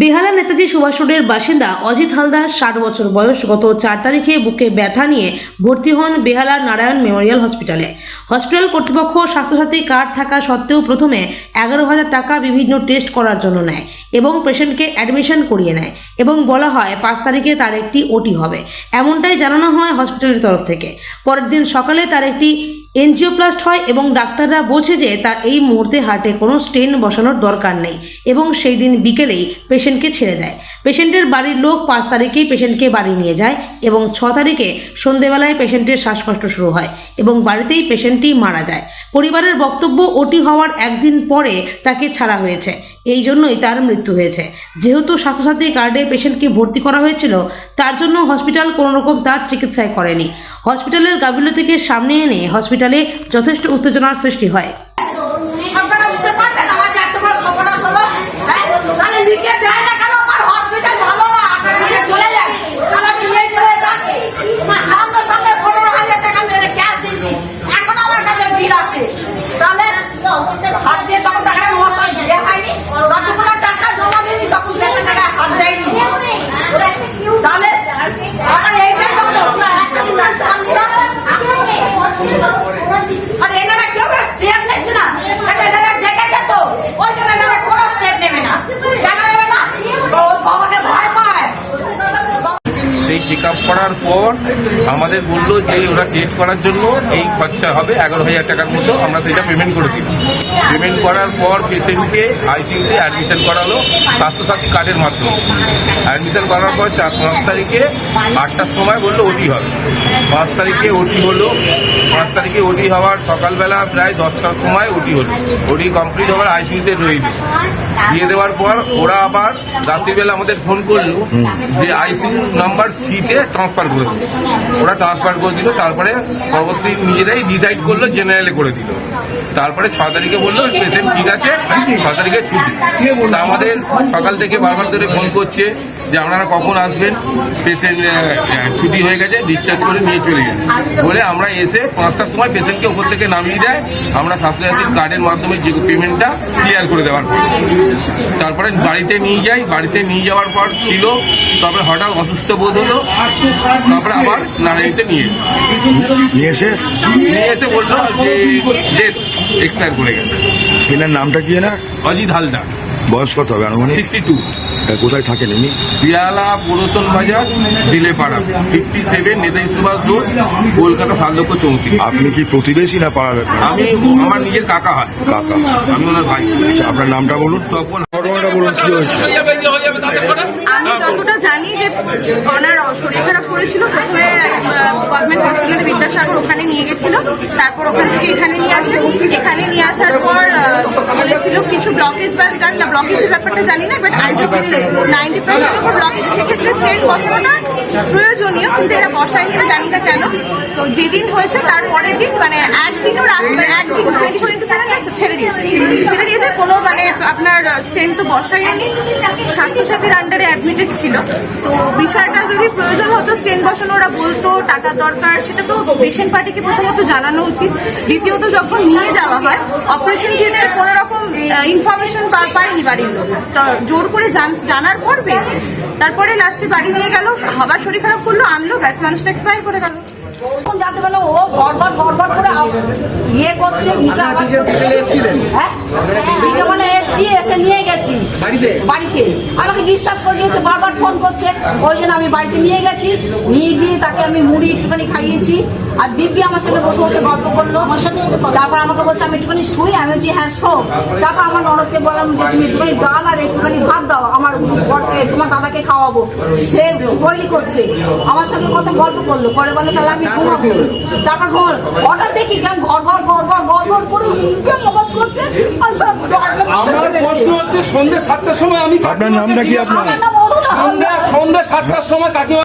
বেহালা নেতাজি সুভাষ রোডের বাসিন্দা অজিত হালদার, ষাট বছর বয়স, গত চার তারিখে বুকে ব্যথা নিয়ে ভর্তি হন বেহালা নারায়ণ মেমোরিয়াল হসপিটালে। হসপিটাল কর্তৃপক্ষ স্বাস্থ্যসাথী কার্ড থাকা সত্ত্বেও প্রথমে এগারো হাজার টাকা বিভিন্ন টেস্ট করার জন্য নেয় এবং পেশেন্টকে অ্যাডমিশন করিয়ে নেয় এবং বলা হয় পাঁচ তারিখে তার একটি ওটি হবে। এমনটাই জানানো হয় হসপিটালের তরফ থেকে। পরের দিন সকালে তার একটি এনজিওপ্লাস্ট হয় এবং ডাক্তাররা বোঝে যে তার এই মুহূর্তে হার্টে কোনো স্টেন বসানোর দরকার নেই এবং সেই দিন বিকেলেই পেশেন্টকে ছেড়ে দেয়। পেশেন্টের বাড়ির লোক পাঁচ তারিখেই পেশেন্টকে বাড়ি নিয়ে যায় এবং ছ তারিখে সন্ধেবেলায় পেশেন্টের শ্বাসকষ্ট শুরু হয় এবং বাড়িতেই পেশেন্টটি মারা যায়। পরিবারের বক্তব্য ওটি হওয়ার একদিন পরে তাকে ছাড়া হয়েছে। এই জন্যই তার মৃত্যু হয়েছে। যেহেতু স্বাস্থ্যসাথী কার্ডে পেশেন্টকে ভর্তি করা হয়েছিল, তার জন্য হসপিটাল কোনোরকম তার চিকিৎসায় করেনি। হসপিটালের গাফিলতিকে সামনে এনে হসপিটালে যথেষ্ট উত্তেজনার সৃষ্টি হয় আপনারা দিতে পারবেন আমার যে এত বড় সর্বনাশ হলো হ্যাঁ তাহলে লিখে দেয় না কেন আমার হসপিটাল ভালো না আপনারা নিয়ে চলে যান তাহলে আমি নিয়ে চলে যেতাম সঙ্গে সঙ্গে পনেরো হাজার টাকা মেরে ক্যাশ দিয়েছি এখন আমার কাছে বিল আছে তাহলে হাত দিয়ে তখন টাকাটা মশাই দিয়ে হয়নি যতগুলো টাকা জমা দিয়েছি তখন পেশেন্ট টাকা হাত দেয়নি তাহলে আমার এইটাই বক্তব্য একটা দিন আনতে পারলি না আর এনারা কেউ স্টেপ নিচ্ছে না এটা এনারা ডেকেছে তো ওই জন্য এনারা কোনো স্টেপ নেবে না কেন নেবে না ওর বাবাকে ভয় পায় সেই চেক আপ করার পর আমাদের বলল যে ওরা টেস্ট করার জন্য এই খরচা হবে এগারো হাজার টাকার মতো, আমরা সেটা পেমেন্ট করে দিই পেমেন্ট করার পর পেশেন্টকে আইসিইউতে অ্যাডমিশন করালো স্বাস্থ্যসাথী কার্ডের মাধ্যমে। অ্যাডমিশন করার পর চার, পাঁচ তারিখে আটটার সময় বলল ওটি হবে। পাঁচ তারিখে ওটি হলো। পাঁচ তারিখে ওটি হওয়ার সকালবেলা প্রায় দশটার সময় ওটি হলো। ওটি কমপ্লিট হওয়ার আইসিইউতে রইল। দিয়ে দেওয়ার পর ওরা আবার রাত্রিবেলা আমাদের ফোন করল যে আইসিইউ নাম্বার সিতে ট্রান্সফার করে দিল। ওরা ট্রান্সফার করে দিল, তারপরে পরবর্তী নিজেরাই ডিসাইড করল জেনারেলে করে দিল। তারপরে ছ তারিখে বলল পেশেন্ট ঠিক আছে, ছ তারিখে ছুটি। আমাদের সকাল থেকে বারবার ধরে ফোন করছে যে আপনারা কখন আসবেন? পেশেন্ট ছুটি হয়ে গেছে ডিসচার্জ করে নিয়ে চলে গেছে। বলে আমরা এসে পাঁচটার সময় পেশেন্টকে ওপর থেকে নামিয়ে দেয়। আমরা স্বাস্থ্যসাথীর কার্ডের মাধ্যমে যে পেমেন্টটা ক্লিয়ার করে দেওয়ার পর। তারপরে বাড়িতে নিয়ে যাই। বাড়িতে নিয়ে যাওয়ার পর ছিল তারপরে হঠাৎ অসুস্থ বোধ হলো। তারপরে আবার নারায়ণীতে নিয়ে নিয়ে এসে? নিয়ে এসে বলল যে ডেথ এক্সপায়ার করে গেছে। এনার নামটা কি না অজিত হালদার। বয়স কত হবে আনুমানিক? সিক্সটি টু কোথায় থাকেন উনি? বিয়ালা পুরাতন বাজার Jilepara. Fifty seven Netaji Subhash road Kolkata সালদক্ষ চৌত্রিশ আপনি কি প্রতিবেশী না পাড়ার? আমি আমার নিজের কাকা হয়। কাকা। আমি ওনার ভাই। আচ্ছা আপনার নামটা বলুন। তখন ঘটনাটা বলুন কি হয়েছে? আমি যতটা জানি যে ওনার শরীর খারাপ করেছিল প্রথমে গভর্নমেন্ট হসপিটালে বিদ্যাসাগর ওখানে নিয়ে গেছিল। তারপর ওখান থেকে এখানে নিয়ে আসে। এখানে নিয়ে আসার পর বলেছিল কিছু ব্লকেজ বা ব্লকেজের ব্যাপারটা জানি না বাট নাইনটি পার্সেন্ট ব্লকেজ সেক্ষেত্রে স্টেট বসানোটা প্রয়োজনীয়, কিন্তু এরা বসায়নি জানি না কেন। তো যেদিন হয়েছে, তার পরের দিন মানে একদিনও রাখবে একদিন টোয়েন্টি ছেড়ে দিয়েছে ছেড়ে দিয়েছে কোনো মানে আপনার স্টেন তো বসায়নি স্বাস্থ্যসাথীর আন্ডারে অ্যাডমিটেড ছিল। তো বিষয়টা যদি প্রয়োজন হতো স্টেন বসানো ওরা বলতো টাকা দরকার সেটা তো পেশেন্ট পার্টিকে প্রথমত জানানো উচিত। দ্বিতীয়ত যখন নিয়ে যাওয়া হয় অপারেশন থিয়েটারে কোনো রকম ইনফরমেশন পায়নি বাড়ির লোক। তো জোর করে জান- জানার পর পেয়েছে। তারপরে লাস্টে বাড়ি নিয়ে গেল আবার শরীর খারাপ করল আনলো ব্যাস মানুষটা এক্সপায়ার করে গেল। তখন জানতে পারল ও গড়বড় গড়বড় করে ইয়ে করছে হ্যাঁ। মানে এসছি এসে নিয়ে গেছি। বাড়িতে? আমাকে ডিসচার্জ করে দিয়েছে বারবার ফোন করছে। ওই জন্য আমি বাড়িতে নিয়ে গেছি। নিয়ে গিয়ে তাকে আমি মুড়ি একটুখানি খাইয়েছি। আর দিব্যি আমার সাথে বসে বসে গল্প করল। আমার সাথে তারপর আমাকে বলছে আমি একটুখানি শুই। আমি বলছি হ্যাঁ শো। তারপর আমার ননদকে বললাম যে তুমি একটুখানি ডাল আর একটুখানি ভাত দাও। আমার তোমার দাদাকে খাওয়াবো। সে তৈরি করছে। আমার সঙ্গে কত গল্প করল। পরে বলে তাহলে আমি ঘুমাবো। তারপর ঘর হঠাৎ দেখি কেমন ঘর ঘর ঘর ঘর ঘর ঘর করে সব আমার প্রশ্ন হচ্ছে সন্ধ্যে সাতটার সময় আমি আপনার নামটা কি আপনার। সন্ধ্যা সন্ধ্যা সাতটার সময় কাকিমা